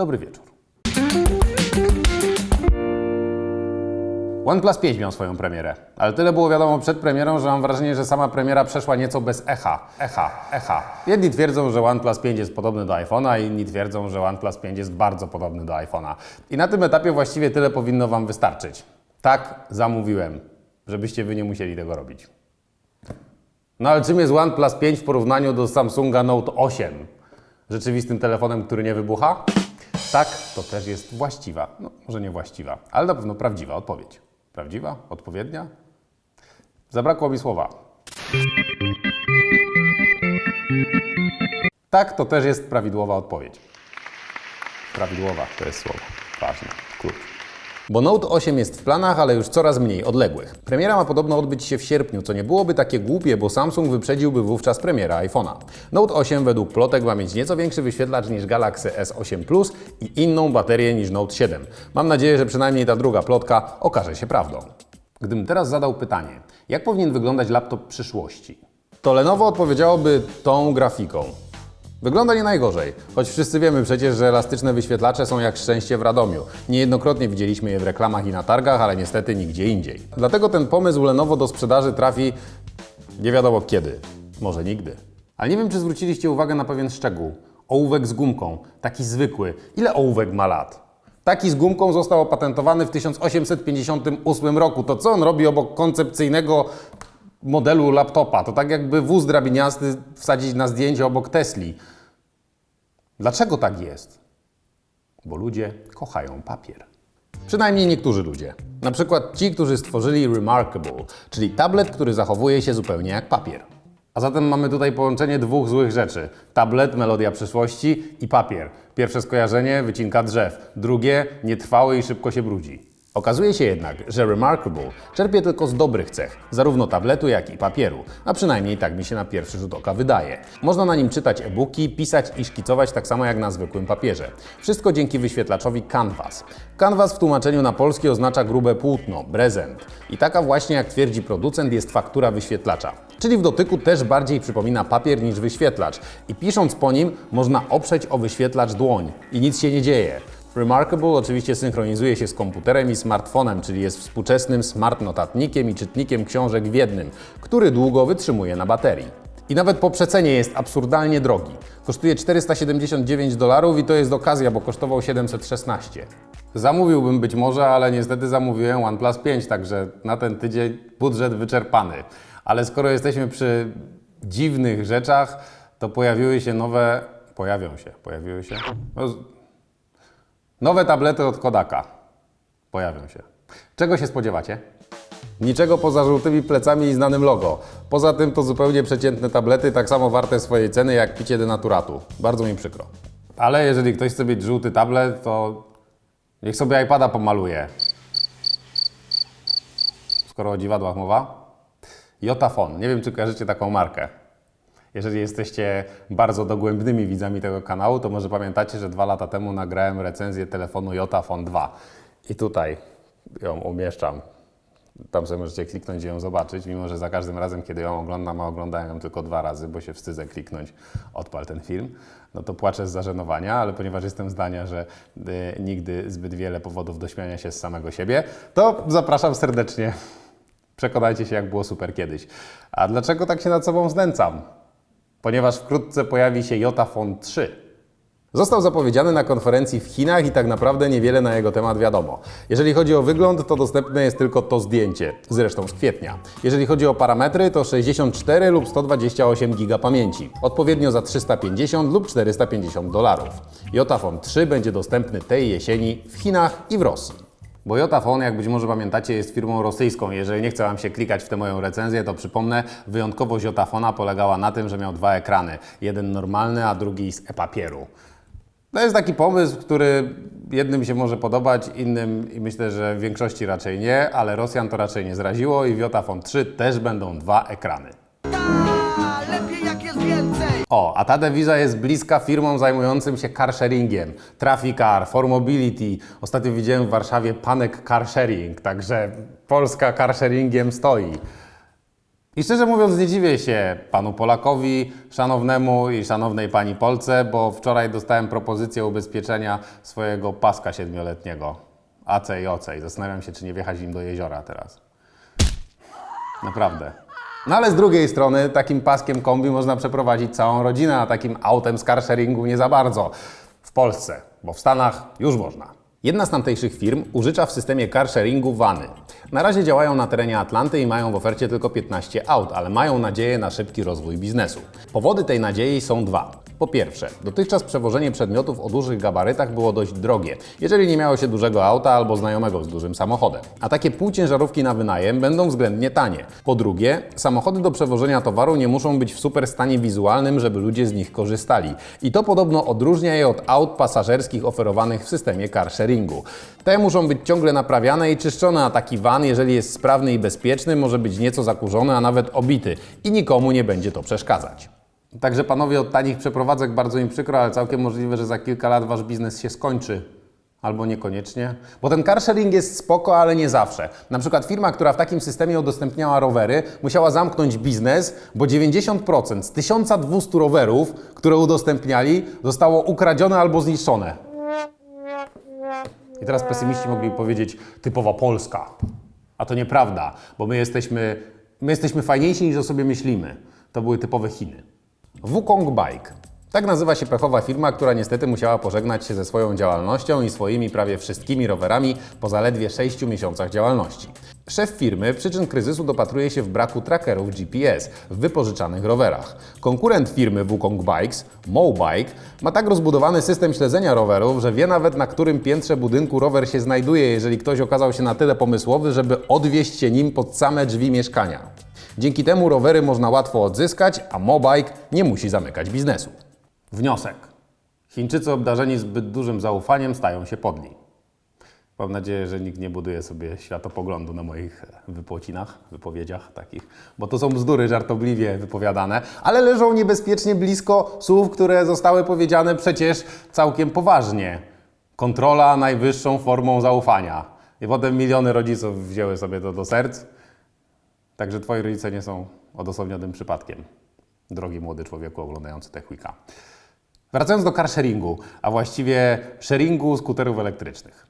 Dobry wieczór. OnePlus 5 miał swoją premierę, ale tyle było wiadomo przed premierą, że mam wrażenie, że sama premiera przeszła nieco bez echa, echa, echa. Jedni twierdzą, że OnePlus 5 jest podobny do iPhone'a, inni twierdzą, że OnePlus 5 jest bardzo podobny do iPhone'a. I na tym etapie właściwie tyle powinno Wam wystarczyć. Tak zamówiłem, żebyście Wy nie musieli tego robić. No ale czym jest OnePlus 5 w porównaniu do Samsunga Note 8? Rzeczywistym telefonem, który nie wybucha? Tak, to też jest właściwa, no może nie właściwa, ale na pewno prawdziwa odpowiedź. Prawdziwa? Odpowiednia? Zabrakło mi słowa. Tak, to też jest prawidłowa odpowiedź. Prawidłowa to jest słowo. Ważne. Klucz. Bo Note 8 jest w planach, ale już coraz mniej odległych. Premiera ma podobno odbyć się w sierpniu, co nie byłoby takie głupie, bo Samsung wyprzedziłby wówczas premierę iPhone'a. Note 8 według plotek ma mieć nieco większy wyświetlacz niż Galaxy S8 Plus i inną baterię niż Note 7. Mam nadzieję, że przynajmniej ta druga plotka okaże się prawdą. Gdybym teraz zadał pytanie, jak powinien wyglądać laptop przyszłości, to Lenovo odpowiedziałoby tą grafiką. Wygląda nie najgorzej, choć wszyscy wiemy przecież, że elastyczne wyświetlacze są jak szczęście w Radomiu. Niejednokrotnie widzieliśmy je w reklamach i na targach, ale niestety nigdzie indziej. Dlatego ten pomysł Lenovo do sprzedaży trafi nie wiadomo kiedy. Może nigdy. Ale nie wiem, czy zwróciliście uwagę na pewien szczegół. Ołówek z gumką, taki zwykły. Ile ołówek ma lat? Taki z gumką został opatentowany w 1858 roku. To co on robi obok koncepcyjnego modelu laptopa? To tak jakby wóz drabiniasty wsadzić na zdjęcie obok Tesli. Dlaczego tak jest? Bo ludzie kochają papier. Przynajmniej niektórzy ludzie. Na przykład ci, którzy stworzyli Remarkable, czyli tablet, który zachowuje się zupełnie jak papier. A zatem mamy tutaj połączenie dwóch złych rzeczy. Tablet, melodia przyszłości i papier. Pierwsze skojarzenie, wycinka drzew. Drugie, nietrwały i szybko się brudzi. Okazuje się jednak, że Remarkable czerpie tylko z dobrych cech, zarówno tabletu, jak i papieru, a przynajmniej tak mi się na pierwszy rzut oka wydaje. Można na nim czytać e-booki, pisać i szkicować tak samo jak na zwykłym papierze. Wszystko dzięki wyświetlaczowi Canvas. Canvas w tłumaczeniu na polski oznacza grube płótno, prezent. I taka właśnie, jak twierdzi producent, jest faktura wyświetlacza. Czyli w dotyku też bardziej przypomina papier niż wyświetlacz. I pisząc po nim, można oprzeć o wyświetlacz dłoń. I nic się nie dzieje. Remarkable oczywiście synchronizuje się z komputerem i smartfonem, czyli jest współczesnym smart notatnikiem i czytnikiem książek w jednym, który długo wytrzymuje na baterii. I nawet po przecenie jest absurdalnie drogi. Kosztuje 479 dolarów i to jest okazja, bo kosztował 716. Zamówiłbym być może, ale niestety zamówiłem OnePlus 5, także na ten tydzień budżet wyczerpany. Ale skoro jesteśmy przy dziwnych rzeczach, to pojawiły się nowe... Pojawią się, pojawiły się... No, Nowe tablety od Kodaka. Pojawią się. Czego się spodziewacie? Niczego poza żółtymi plecami i znanym logo. Poza tym to zupełnie przeciętne tablety, tak samo warte swojej ceny jak picie denaturatu. Bardzo mi przykro. Ale jeżeli ktoś chce mieć żółty tablet, to niech sobie iPada pomaluje. Skoro o dziwadłach mowa. Jotafon. Nie wiem, czy kojarzycie taką markę. Jeżeli jesteście bardzo dogłębnymi widzami tego kanału, to może pamiętacie, że dwa lata temu nagrałem recenzję telefonu Jotafon 2. I tutaj ją umieszczam. Tam sobie możecie kliknąć i ją zobaczyć, mimo że za każdym razem, kiedy ją oglądam, a oglądałem ją tylko dwa razy, bo się wstydzę kliknąć, odpal ten film, no to płaczę z zażenowania, ale ponieważ jestem zdania, że y, nigdy zbyt wiele powodów do śmiania się z samego siebie, to zapraszam serdecznie. Przekonajcie się, jak było super kiedyś. A dlaczego tak się nad sobą znęcam? Ponieważ wkrótce pojawi się Jotafon 3. Został zapowiedziany na konferencji w Chinach i tak naprawdę niewiele na jego temat wiadomo. Jeżeli chodzi o wygląd, to dostępne jest tylko to zdjęcie, zresztą z kwietnia. Jeżeli chodzi o parametry, to 64 lub 128 GB pamięci, odpowiednio za 350 lub 450 dolarów. Jotafon 3 będzie dostępny tej jesieni w Chinach i w Rosji. Bo Jotafon, jak być może pamiętacie, jest firmą rosyjską. Jeżeli nie chce Wam się klikać w tę moją recenzję, to przypomnę, wyjątkowość Jotafona polegała na tym, że miał dwa ekrany. Jeden normalny, a drugi z e-papieru. To jest taki pomysł, który jednym się może podobać, innym i myślę, że w większości raczej nie, ale Rosjan to raczej nie zraziło i w Jotafon 3 też będą dwa ekrany. O, a ta dewiza jest bliska firmom zajmującym się carsharingiem. Traficar, Formobility. Ostatnio widziałem w Warszawie Panek Carsharing, także Polska carsharingiem stoi. I szczerze mówiąc, nie dziwię się panu Polakowi, szanownemu i szanownej pani Polce, bo wczoraj dostałem propozycję ubezpieczenia swojego paska siedmioletniego. AC i OC. I zastanawiam się, czy nie wjechać im do jeziora teraz. Naprawdę. No ale z drugiej strony, takim paskiem kombi można przeprowadzić całą rodzinę, a takim autem z carsharingu nie za bardzo. W Polsce, bo w Stanach już można. Jedna z tamtejszych firm użycza w systemie carsharingu vany. Na razie działają na terenie Atlanty i mają w ofercie tylko 15 aut, ale mają nadzieję na szybki rozwój biznesu. Powody tej nadziei są dwa. Po pierwsze, dotychczas przewożenie przedmiotów o dużych gabarytach było dość drogie, jeżeli nie miało się dużego auta albo znajomego z dużym samochodem. A takie półciężarówki na wynajem będą względnie tanie. Po drugie, samochody do przewożenia towaru nie muszą być w super stanie wizualnym, żeby ludzie z nich korzystali. I to podobno odróżnia je od aut pasażerskich oferowanych w systemie carsharingu. Te muszą być ciągle naprawiane i czyszczone, a taki van, jeżeli jest sprawny i bezpieczny, może być nieco zakurzony, a nawet obity i nikomu nie będzie to przeszkadzać. Także panowie od tanich przeprowadzek bardzo mi przykro, ale całkiem możliwe, że za kilka lat wasz biznes się skończy. Albo niekoniecznie. Bo ten carsharing jest spoko, ale nie zawsze. Na przykład firma, która w takim systemie udostępniała rowery, musiała zamknąć biznes, bo 90% z 1200 rowerów, które udostępniali, zostało ukradzione albo zniszczone. I teraz pesymiści mogliby powiedzieć typowa Polska. A to nieprawda, bo my jesteśmy, my jesteśmy fajniejsi niż o sobie myślimy. To były typowe Chiny. Wukong Bike. Tak nazywa się pechowa firma, która niestety musiała pożegnać się ze swoją działalnością i swoimi prawie wszystkimi rowerami po zaledwie 6 miesiącach działalności. Szef firmy przyczyn kryzysu dopatruje się w braku trackerów GPS w wypożyczanych rowerach. Konkurent firmy Wukong Bikes, Mobike, ma tak rozbudowany system śledzenia rowerów, że wie nawet na którym piętrze budynku rower się znajduje, jeżeli ktoś okazał się na tyle pomysłowy, żeby odwieźć się nim pod same drzwi mieszkania. Dzięki temu rowery można łatwo odzyskać, a Mobike nie musi zamykać biznesu. Wniosek. Chińczycy obdarzeni zbyt dużym zaufaniem stają się podli. Mam nadzieję, że nikt nie buduje sobie światopoglądu na moich wypocinach, wypowiedziach takich, bo to są bzdury żartobliwie wypowiadane, ale leżą niebezpiecznie blisko słów, które zostały powiedziane przecież całkiem poważnie. Kontrola najwyższą formą zaufania. I potem miliony rodziców wzięły sobie to do serc. Także twoi rodzice nie są odosobnionym przypadkiem, drogi młody człowieku oglądający Techwika. Wracając do carsharingu, a właściwie sharingu skuterów elektrycznych.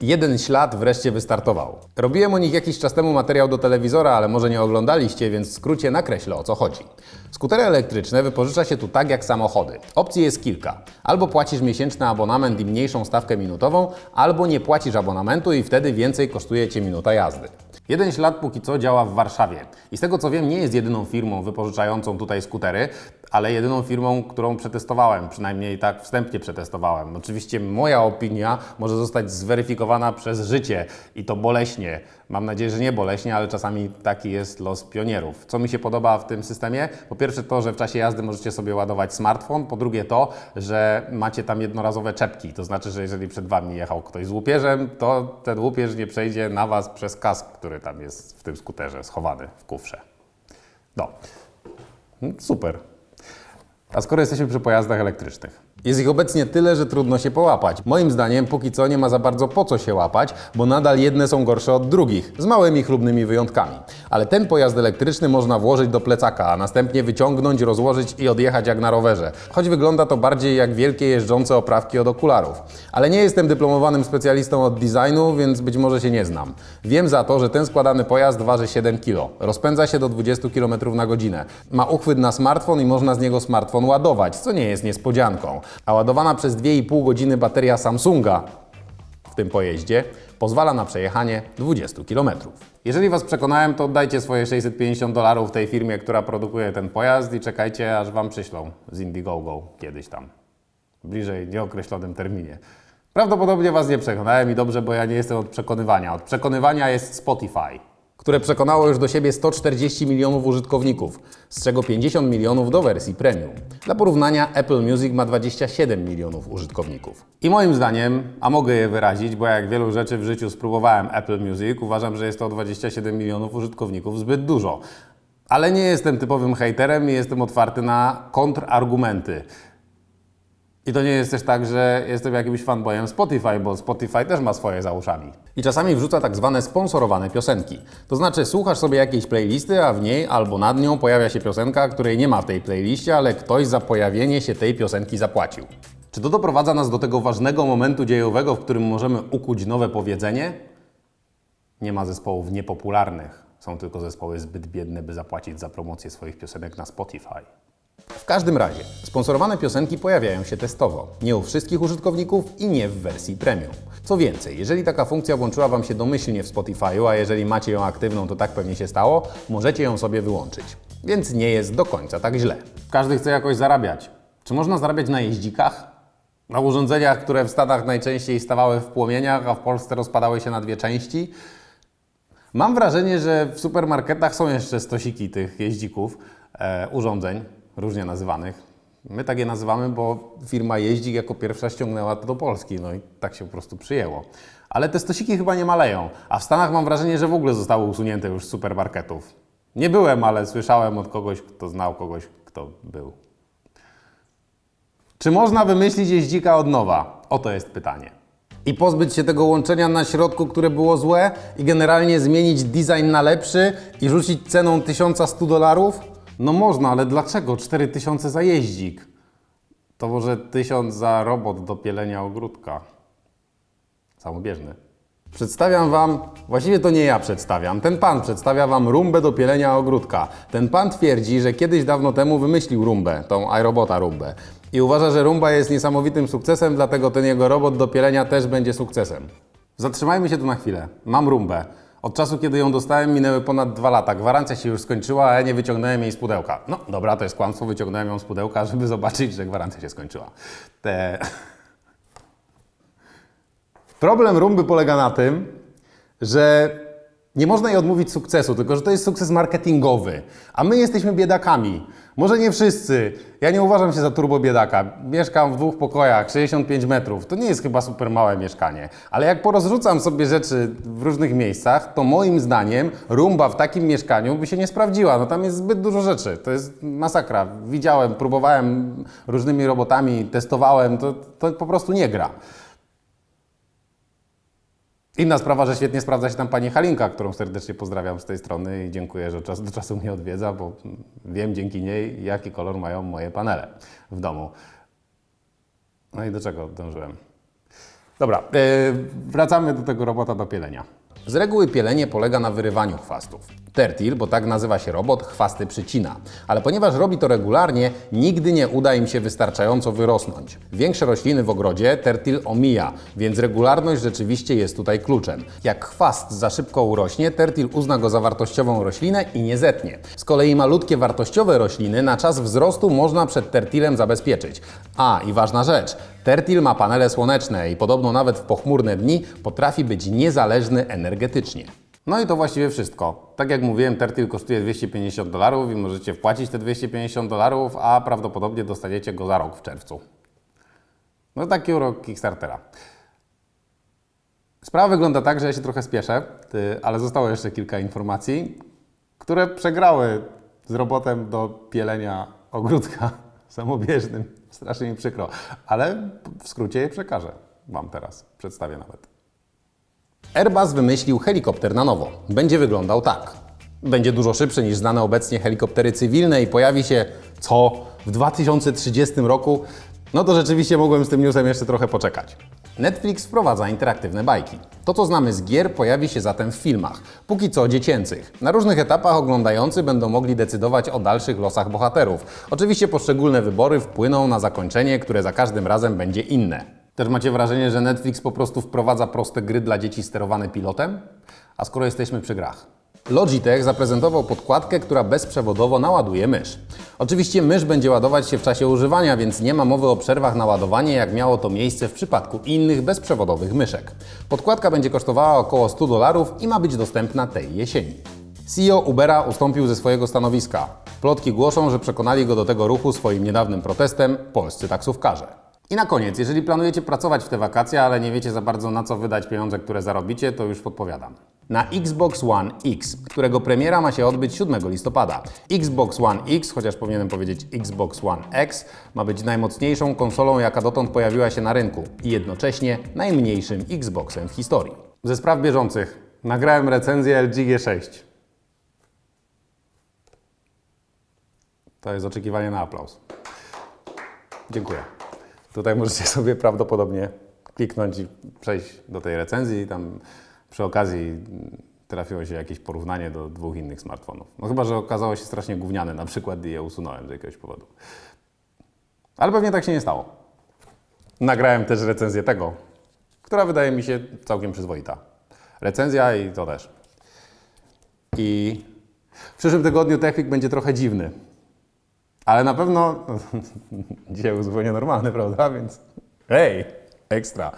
Jeden ślad wreszcie wystartował. Robiłem o nich jakiś czas temu materiał do telewizora, ale może nie oglądaliście, więc w skrócie nakreślę o co chodzi. Skutery elektryczne wypożycza się tu tak jak samochody. Opcji jest kilka. Albo płacisz miesięczny abonament i mniejszą stawkę minutową, albo nie płacisz abonamentu i wtedy więcej kosztuje Cię minuta jazdy. Jeden ślad póki co działa w Warszawie. I z tego co wiem, nie jest jedyną firmą wypożyczającą tutaj skutery, ale jedyną firmą, którą przetestowałem, przynajmniej tak wstępnie przetestowałem. Oczywiście moja opinia może zostać zweryfikowana przez życie i to boleśnie. Mam nadzieję, że nie boleśnie, ale czasami taki jest los pionierów. Co mi się podoba w tym systemie? Po pierwsze to, że w czasie jazdy możecie sobie ładować smartfon, po drugie to, że macie tam jednorazowe czepki. To znaczy, że jeżeli przed Wami jechał ktoś z łupieżem, to ten łupież nie przejdzie na Was przez kask, który tam jest w tym skuterze schowany w kufrze. No, super. A skoro jesteśmy przy pojazdach elektrycznych. Jest ich obecnie tyle, że trudno się połapać. Moim zdaniem póki co nie ma za bardzo po co się łapać, bo nadal jedne są gorsze od drugich, z małymi chlubnymi wyjątkami. Ale ten pojazd elektryczny można włożyć do plecaka, a następnie wyciągnąć, rozłożyć i odjechać jak na rowerze. Choć wygląda to bardziej jak wielkie jeżdżące oprawki od okularów. Ale nie jestem dyplomowanym specjalistą od designu, więc być może się nie znam. Wiem za to, że ten składany pojazd waży 7 kg. Rozpędza się do 20 km na godzinę. Ma uchwyt na smartfon i można z niego smartfon ładować, co nie jest niespodzianką. A ładowana przez 2,5 godziny bateria Samsunga w tym pojeździe pozwala na przejechanie 20 km. Jeżeli Was przekonałem, to oddajcie swoje 650 dolarów tej firmie, która produkuje ten pojazd i czekajcie, aż Wam przyślą z Indiegogo kiedyś tam. Bliżej nieokreślonym terminie. Prawdopodobnie Was nie przekonałem i dobrze, bo ja nie jestem od przekonywania. Od przekonywania jest Spotify, które przekonało już do siebie 140 milionów użytkowników, z czego 50 milionów do wersji premium. Dla porównania Apple Music ma 27 milionów użytkowników. I moim zdaniem, a mogę je wyrazić, bo jak wielu rzeczy w życiu spróbowałem Apple Music, uważam, że jest to 27 milionów użytkowników zbyt dużo. Ale nie jestem typowym hejterem i jestem otwarty na kontrargumenty. I to nie jest też tak, że jestem jakimś fanboyem Spotify, bo Spotify też ma swoje za uszami. I czasami wrzuca tak zwane sponsorowane piosenki. To znaczy słuchasz sobie jakiejś playlisty, a w niej albo nad nią pojawia się piosenka, której nie ma w tej playliście, ale ktoś za pojawienie się tej piosenki zapłacił. Czy to doprowadza nas do tego ważnego momentu dziejowego, w którym możemy ukuć nowe powiedzenie? Nie ma zespołów niepopularnych. Są tylko zespoły zbyt biedne, by zapłacić za promocję swoich piosenek na Spotify. W każdym razie, sponsorowane piosenki pojawiają się testowo. Nie u wszystkich użytkowników i nie w wersji premium. Co więcej, jeżeli taka funkcja włączyła Wam się domyślnie w Spotify'u, a jeżeli macie ją aktywną, to tak pewnie się stało, możecie ją sobie wyłączyć. Więc nie jest do końca tak źle. Każdy chce jakoś zarabiać. Czy można zarabiać na jeździkach? Na urządzeniach, które w Stanach najczęściej stawały w płomieniach, a w Polsce rozpadały się na dwie części? Mam wrażenie, że w supermarketach są jeszcze stosiki tych jeździków, e, urządzeń, różnie nazywanych. My tak je nazywamy, bo firma Jeździk jako pierwsza ściągnęła to do Polski, no i tak się po prostu przyjęło. Ale te stosiki chyba nie maleją, a w Stanach mam wrażenie, że w ogóle zostały usunięte już z supermarketów. Nie byłem, ale słyszałem od kogoś, kto znał kogoś, kto był. Czy można wymyślić jeździka od nowa? Oto jest pytanie. I pozbyć się tego łączenia na środku, które było złe i generalnie zmienić design na lepszy i rzucić ceną 1100 dolarów? No można, ale dlaczego 4000 za jeździk? To może 1000 za robot do pielenia ogródka. Samobieżny. Przedstawiam Wam, właściwie to nie ja przedstawiam, ten pan przedstawia Wam rumbę do pielenia ogródka. Ten pan twierdzi, że kiedyś dawno temu wymyślił rumbę, tą iRobota rumbę. I uważa, że rumba jest niesamowitym sukcesem, dlatego ten jego robot do pielenia też będzie sukcesem. Zatrzymajmy się tu na chwilę. Mam rumbę. Od czasu, kiedy ją dostałem, minęły ponad dwa lata. Gwarancja się już skończyła, a ja nie wyciągnąłem jej z pudełka. No dobra, to jest kłamstwo, wyciągnąłem ją z pudełka, żeby zobaczyć, że gwarancja się skończyła. Te... Problem rumby polega na tym, że nie można jej odmówić sukcesu, tylko że to jest sukces marketingowy, a my jesteśmy biedakami. Może nie wszyscy. Ja nie uważam się za turbo biedaka. Mieszkam w dwóch pokojach, 65 metrów. To nie jest chyba super małe mieszkanie. Ale jak porozrzucam sobie rzeczy w różnych miejscach, to moim zdaniem rumba w takim mieszkaniu by się nie sprawdziła. No tam jest zbyt dużo rzeczy. To jest masakra. Widziałem, próbowałem różnymi robotami, testowałem. To, to po prostu nie gra. Inna sprawa, że świetnie sprawdza się tam pani Halinka, którą serdecznie pozdrawiam z tej strony i dziękuję, że czas do czasu mnie odwiedza, bo wiem dzięki niej, jaki kolor mają moje panele w domu. No i do czego dążyłem? Dobra, yy, wracamy do tego robota do pielenia. Z reguły pielenie polega na wyrywaniu chwastów. Tertil, bo tak nazywa się robot, chwasty przycina. Ale ponieważ robi to regularnie, nigdy nie uda im się wystarczająco wyrosnąć. Większe rośliny w ogrodzie Tertil omija, więc regularność rzeczywiście jest tutaj kluczem. Jak chwast za szybko urośnie, Tertil uzna go za wartościową roślinę i nie zetnie. Z kolei malutkie wartościowe rośliny na czas wzrostu można przed Tertilem zabezpieczyć. A, i ważna rzecz, Tertil ma panele słoneczne i podobno nawet w pochmurne dni potrafi być niezależny energetycznie. No i to właściwie wszystko. Tak jak mówiłem, Tertil kosztuje 250 dolarów i możecie wpłacić te 250 dolarów, a prawdopodobnie dostaniecie go za rok w czerwcu. No taki urok Kickstartera. Sprawa wygląda tak, że ja się trochę spieszę, ale zostało jeszcze kilka informacji, które przegrały z robotem do pielenia ogródka samobieżnym. Strasznie mi przykro, ale w skrócie je przekażę Wam teraz. Przedstawię nawet. Airbus wymyślił helikopter na nowo. Będzie wyglądał tak. Będzie dużo szybszy niż znane obecnie helikoptery cywilne i pojawi się co w 2030 roku. No to rzeczywiście mogłem z tym newsem jeszcze trochę poczekać. Netflix wprowadza interaktywne bajki. To, co znamy z gier, pojawi się zatem w filmach, póki co dziecięcych. Na różnych etapach oglądający będą mogli decydować o dalszych losach bohaterów. Oczywiście poszczególne wybory wpłyną na zakończenie, które za każdym razem będzie inne. Też macie wrażenie, że Netflix po prostu wprowadza proste gry dla dzieci sterowane pilotem? A skoro jesteśmy przy grach. Logitech zaprezentował podkładkę, która bezprzewodowo naładuje mysz. Oczywiście mysz będzie ładować się w czasie używania, więc nie ma mowy o przerwach na ładowanie, jak miało to miejsce w przypadku innych bezprzewodowych myszek. Podkładka będzie kosztowała około 100 dolarów i ma być dostępna tej jesieni. CEO Ubera ustąpił ze swojego stanowiska. Plotki głoszą, że przekonali go do tego ruchu swoim niedawnym protestem polscy taksówkarze. I na koniec, jeżeli planujecie pracować w te wakacje, ale nie wiecie za bardzo na co wydać pieniądze, które zarobicie, to już podpowiadam. na Xbox One X, którego premiera ma się odbyć 7 listopada. Xbox One X, chociaż powinienem powiedzieć Xbox One X, ma być najmocniejszą konsolą, jaka dotąd pojawiła się na rynku i jednocześnie najmniejszym Xboxem w historii. Ze spraw bieżących nagrałem recenzję LG G6. To jest oczekiwanie na aplauz. Dziękuję. Tutaj możecie sobie prawdopodobnie kliknąć i przejść do tej recenzji tam przy okazji trafiło się jakieś porównanie do dwóch innych smartfonów. No chyba, że okazało się strasznie gówniane na przykład i je usunąłem z jakiegoś powodu. Ale pewnie tak się nie stało. Nagrałem też recenzję tego, która wydaje mi się całkiem przyzwoita. Recenzja i to też. I w przyszłym tygodniu Technik będzie trochę dziwny. Ale na pewno dzisiaj był zupełnie normalny, prawda? Więc hej, ekstra.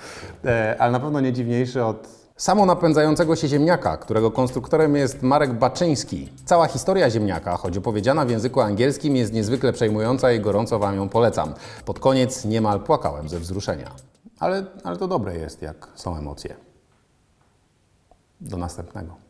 E, ale na pewno nie dziwniejszy od samonapędzającego się ziemniaka, którego konstruktorem jest Marek Baczyński. Cała historia ziemniaka, choć opowiedziana w języku angielskim, jest niezwykle przejmująca i gorąco Wam ją polecam. Pod koniec niemal płakałem ze wzruszenia. Ale, ale to dobre jest, jak są emocje. Do następnego.